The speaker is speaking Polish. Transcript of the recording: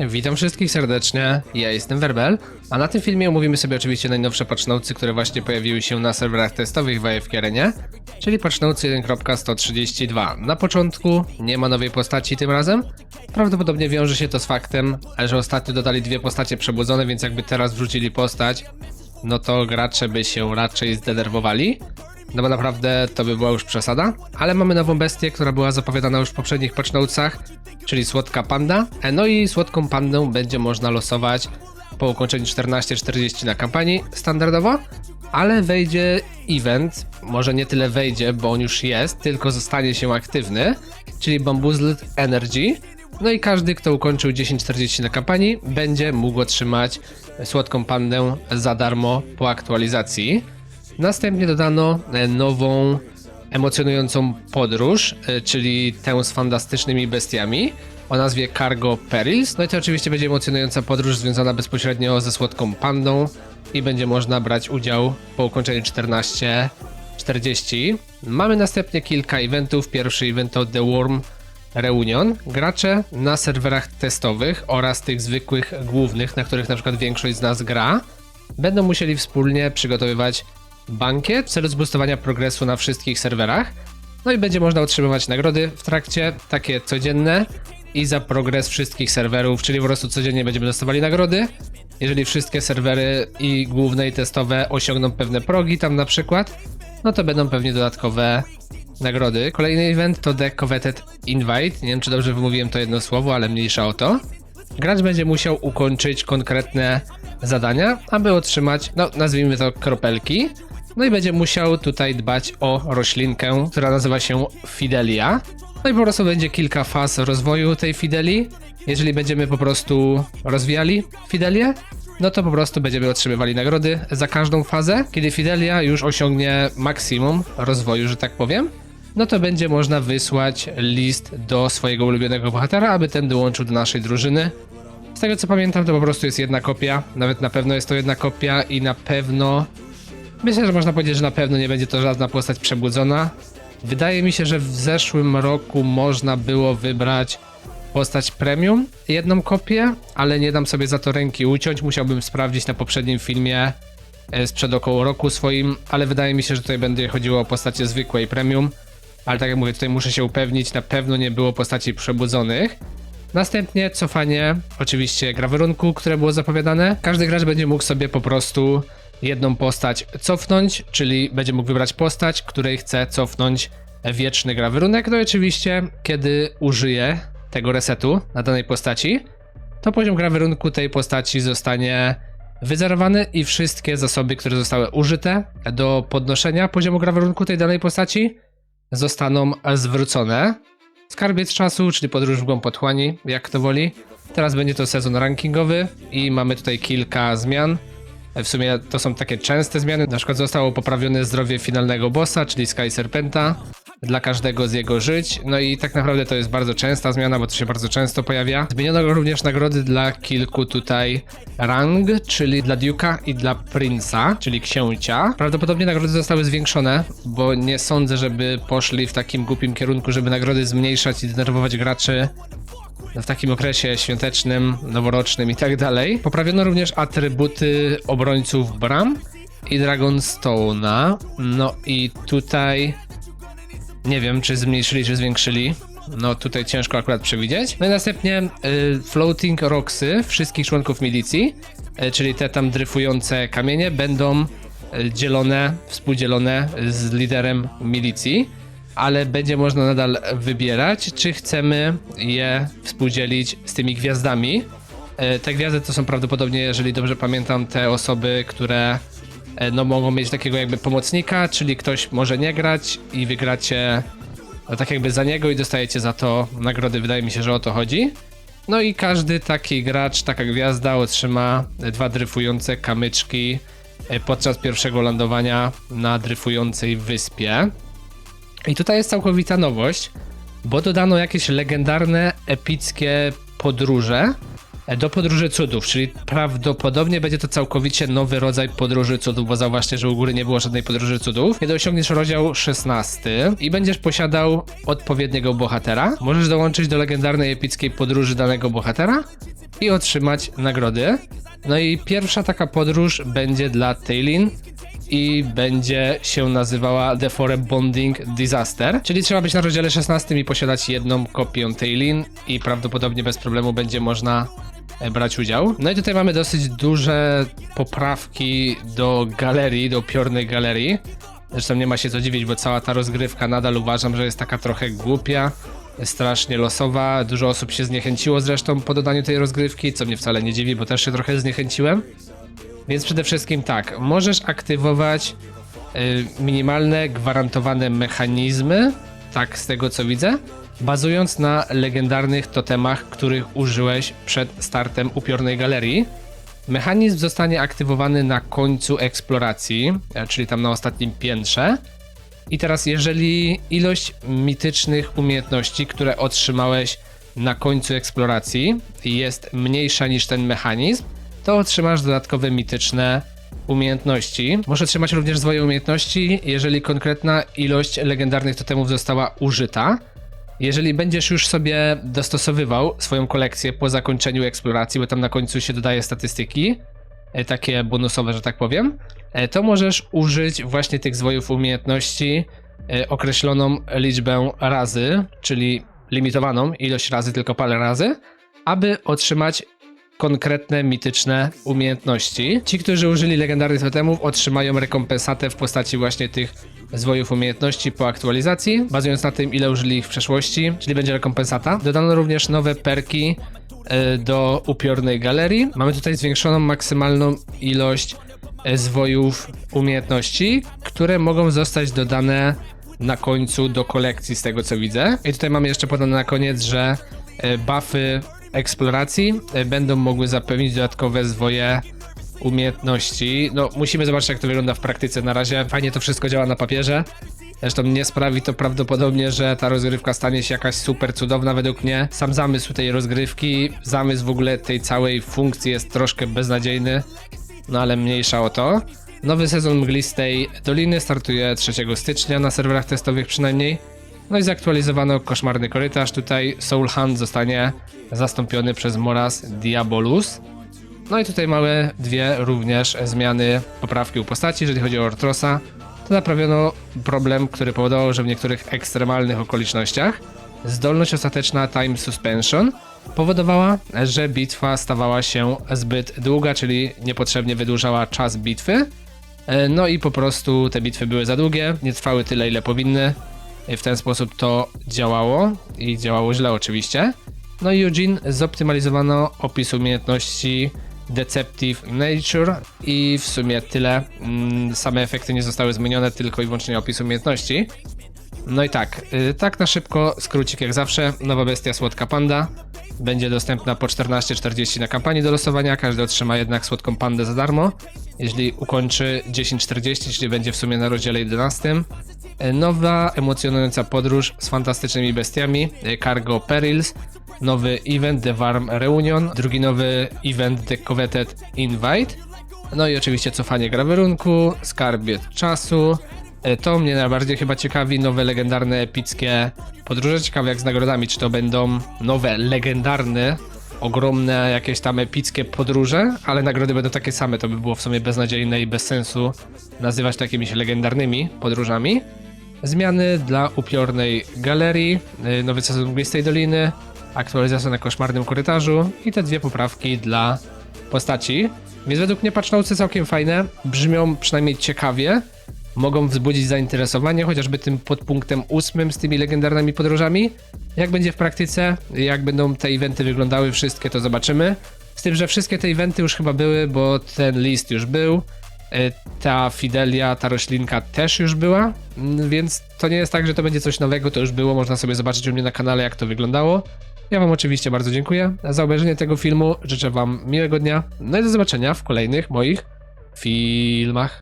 Witam wszystkich serdecznie, ja jestem Werbel, a na tym filmie omówimy sobie oczywiście najnowsze patchnotesy, które właśnie pojawiły się na serwerach testowych w AFK czyli patchnotes 1.132. Na początku nie ma nowej postaci tym razem, prawdopodobnie wiąże się to z faktem, że ostatnio dodali dwie postacie przebudzone, więc jakby teraz wrzucili postać, no to gracze by się raczej zdenerwowali. No bo naprawdę to by była już przesada. Ale mamy nową bestię, która była zapowiadana już w poprzednich patchnotesach, czyli słodka panda. E, No i słodką pandę będzie można losować po ukończeniu 14.40 na kampanii standardowo, ale wejdzie event, może nie tyle wejdzie, bo on już jest, tylko zostanie się aktywny, czyli Bamboozled Energy. No i każdy, kto ukończył 10.40 na kampanii, będzie mógł otrzymać słodką pandę za darmo po aktualizacji. Następnie dodano e, nową, emocjonującą podróż, e, czyli tę z fantastycznymi bestiami o nazwie Cargo Perils. No i to oczywiście będzie emocjonująca podróż związana bezpośrednio ze słodką pandą i będzie można brać udział po ukończeniu 14.40. Mamy następnie kilka eventów. Pierwszy event to The Worm Reunion. Gracze na serwerach testowych oraz tych zwykłych głównych, na których na przykład większość z nas gra, będą musieli wspólnie przygotowywać bankiet w celu zboostowania progresu na wszystkich serwerach. No i będzie można otrzymywać nagrody w trakcie, takie codzienne i za progres wszystkich serwerów, czyli po prostu codziennie będziemy dostawali nagrody. Jeżeli wszystkie serwery i główne i testowe osiągną pewne progi tam na przykład, no to będą pewnie dodatkowe nagrody. Kolejny event to The Coveted Invite. Nie wiem, czy dobrze wymówiłem to jedno słowo, ale mniejsza o to. Gracz będzie musiał ukończyć konkretne zadania, aby otrzymać, no nazwijmy to kropelki. No i będzie musiał tutaj dbać o roślinkę, która nazywa się Fidelia. No i po prostu będzie kilka faz rozwoju tej Fidelii. Jeżeli będziemy po prostu rozwijali Fidelię, no to po prostu będziemy otrzymywali nagrody za każdą fazę. Kiedy Fidelia już osiągnie maksimum rozwoju, że tak powiem, no to będzie można wysłać list do swojego ulubionego bohatera, aby ten dołączył do naszej drużyny. Z tego co pamiętam, to po prostu jest jedna kopia, nawet na pewno jest to jedna kopia i na pewno Myślę, że można powiedzieć, że na pewno nie będzie to żadna postać przebudzona. Wydaje mi się, że w zeszłym roku można było wybrać postać premium, jedną kopię, ale nie dam sobie za to ręki uciąć. Musiałbym sprawdzić na poprzednim filmie e, sprzed około roku swoim, ale wydaje mi się, że tutaj będzie chodziło o postacie zwykłej premium. Ale tak jak mówię, tutaj muszę się upewnić, na pewno nie było postaci przebudzonych. Następnie cofanie, oczywiście gra warunku, które było zapowiadane. Każdy gracz będzie mógł sobie po prostu jedną postać cofnąć, czyli będzie mógł wybrać postać, której chce cofnąć wieczny gra warunek. No i oczywiście, kiedy użyje tego resetu na danej postaci, to poziom gra warunku tej postaci zostanie wyzerowany i wszystkie zasoby, które zostały użyte do podnoszenia poziomu gra warunku tej danej postaci zostaną zwrócone. Skarbiec czasu, czyli podróż w głąb otchłani, jak kto woli. Teraz będzie to sezon rankingowy i mamy tutaj kilka zmian. W sumie to są takie częste zmiany. Na przykład zostało poprawione zdrowie finalnego bossa, czyli Sky Serpenta, dla każdego z jego żyć. No i tak naprawdę to jest bardzo częsta zmiana, bo to się bardzo często pojawia. Zmieniono również nagrody dla kilku tutaj rang, czyli dla Duke'a i dla Prince'a, czyli księcia. Prawdopodobnie nagrody zostały zwiększone, bo nie sądzę, żeby poszli w takim głupim kierunku, żeby nagrody zmniejszać i denerwować graczy w takim okresie świątecznym, noworocznym i tak dalej. Poprawiono również atrybuty obrońców bram i Dragonstone'a. No i tutaj nie wiem, czy zmniejszyli, czy zwiększyli. No tutaj ciężko akurat przewidzieć. No i następnie y, Floating Rocksy wszystkich członków milicji, y, czyli te tam dryfujące kamienie, będą y, dzielone, współdzielone z liderem milicji ale będzie można nadal wybierać, czy chcemy je współdzielić z tymi gwiazdami. E, Te gwiazdy to są prawdopodobnie, jeżeli dobrze pamiętam, te osoby, które e, no, mogą mieć takiego jakby pomocnika, czyli ktoś może nie grać i wygracie no, tak jakby za niego i dostajecie za to nagrody. Wydaje mi się, że o to chodzi. No i każdy taki gracz, taka gwiazda otrzyma dwa dryfujące kamyczki e, podczas pierwszego lądowania na dryfującej wyspie. I tutaj jest całkowita nowość, bo dodano jakieś legendarne, epickie podróże, e, do podróży cudów, czyli prawdopodobnie będzie to całkowicie nowy rodzaj podróży cudów, bo zauważcie, że u góry nie było żadnej podróży cudów. Kiedy osiągniesz rozdział 16 i będziesz posiadał odpowiedniego bohatera, możesz dołączyć do legendarnej epickiej podróży danego bohatera i otrzymać nagrody. No i pierwsza taka podróż będzie dla Tailin i będzie się nazywała The Forest Bonding Disaster, czyli trzeba być na rozdziale 16 i posiadać jedną kopię Tailin i prawdopodobnie bez problemu będzie można e, brać udział. No i tutaj mamy dosyć duże poprawki do galerii, do upiornej galerii. Zresztą nie ma się co dziwić, bo cała ta rozgrywka nadal uważam, że jest taka trochę głupia, strasznie losowa. Dużo osób się zniechęciło zresztą po dodaniu tej rozgrywki, co mnie wcale nie dziwi, bo też się trochę zniechęciłem. Więc przede wszystkim tak, możesz aktywować y, minimalne, gwarantowane mechanizmy, tak z tego co widzę, bazując na legendarnych totemach, których użyłeś przed startem upiornej galerii. Mechanizm zostanie aktywowany na końcu eksploracji, e, czyli tam na ostatnim piętrze. I teraz, jeżeli ilość mitycznych umiejętności, które otrzymałeś na końcu eksploracji, jest mniejsza niż ten mechanizm, to otrzymasz dodatkowe mityczne umiejętności. Możesz otrzymać również swoje umiejętności, jeżeli konkretna ilość legendarnych totemów została użyta. Jeżeli będziesz już sobie dostosowywał swoją kolekcję po zakończeniu eksploracji, bo tam na końcu się dodaje statystyki, e, takie bonusowe, że tak powiem, e, to możesz użyć właśnie tych zwojów umiejętności e, określoną liczbę razy, czyli limitowaną ilość razy, tylko parę razy, aby otrzymać konkretne, mityczne umiejętności. Ci, którzy użyli legendarnych totemów, otrzymają rekompensatę w postaci właśnie tych zwojów umiejętności po aktualizacji, bazując na tym, ile użyli ich w przeszłości, czyli będzie rekompensata. Dodano również nowe perki e, do upiornej galerii. Mamy tutaj zwiększoną maksymalną ilość e, zwojów umiejętności, które mogą zostać dodane na końcu do kolekcji, z tego co widzę. I tutaj mamy jeszcze podane na koniec, że e, buffy eksploracji e, będą mogły zapewnić dodatkowe zwoje umiejętności. No, musimy zobaczyć, jak to wygląda w praktyce. Na razie fajnie to wszystko działa na papierze. Zresztą nie sprawi to prawdopodobnie, że ta rozgrywka stanie się jakaś super cudowna według mnie. Sam zamysł tej rozgrywki, zamysł w ogóle tej całej funkcji jest troszkę beznadziejny, no ale mniejsza o to. Nowy sezon Mglistej Doliny startuje 3 stycznia na serwerach testowych przynajmniej. No i zaktualizowano koszmarny korytarz. Tutaj Soul Hunt zostanie zastąpiony przez Moraz Diabolus. No i tutaj mamy dwie również zmiany, poprawki u postaci. Jeżeli chodzi o Ortrosa, to naprawiono problem, który powodował, że w niektórych ekstremalnych okolicznościach zdolność ostateczna Time Suspension powodowała, że bitwa stawała się zbyt długa, czyli niepotrzebnie wydłużała czas bitwy. E, No i po prostu te bitwy były za długie, nie trwały tyle, ile powinny. I w ten sposób to działało i działało źle oczywiście. No i Eugene zoptymalizowano opis umiejętności Deceptive Nature i w sumie tyle. Mm, Same efekty nie zostały zmienione, tylko i wyłącznie opis umiejętności. No i tak, y, tak na szybko, skrócik jak zawsze, nowa bestia Słodka Panda będzie dostępna po 14.40 na kampanii do losowania, każdy otrzyma jednak Słodką Pandę za darmo, jeśli ukończy 10.40, czyli będzie w sumie na rozdziale 11. Y, Nowa, emocjonująca podróż z fantastycznymi bestiami, y, Cargo Perils, nowy event The Warm Reunion, drugi nowy event The Coveted Invite, no i oczywiście cofanie grawerunku, skarbiec czasu. E, To mnie najbardziej chyba ciekawi, nowe legendarne, epickie podróże. Ciekawe jak z nagrodami, czy to będą nowe, legendarne, ogromne, jakieś tam epickie podróże, ale nagrody będą takie same, to by było w sumie beznadziejne i bez sensu nazywać to jakimiś legendarnymi podróżami. Zmiany dla upiornej galerii, e, nowy sezon Mglistej Doliny, aktualizacja na koszmarnym korytarzu i te dwie poprawki dla postaci. Więc według mnie patch notesy całkiem fajne, brzmią przynajmniej ciekawie, mogą wzbudzić zainteresowanie, chociażby tym podpunktem ósmym z tymi legendarnymi podróżami. Jak będzie w praktyce, jak będą te eventy wyglądały, wszystkie to zobaczymy. Z tym, że wszystkie te eventy już chyba były, bo ten list już był. E, Ta Fidelia, ta roślinka też już była, mm, więc to nie jest tak, że to będzie coś nowego, to już było, można sobie zobaczyć u mnie na kanale, jak to wyglądało. Ja Wam oczywiście bardzo dziękuję za obejrzenie tego filmu. Życzę Wam miłego dnia. No i do zobaczenia w kolejnych moich filmach.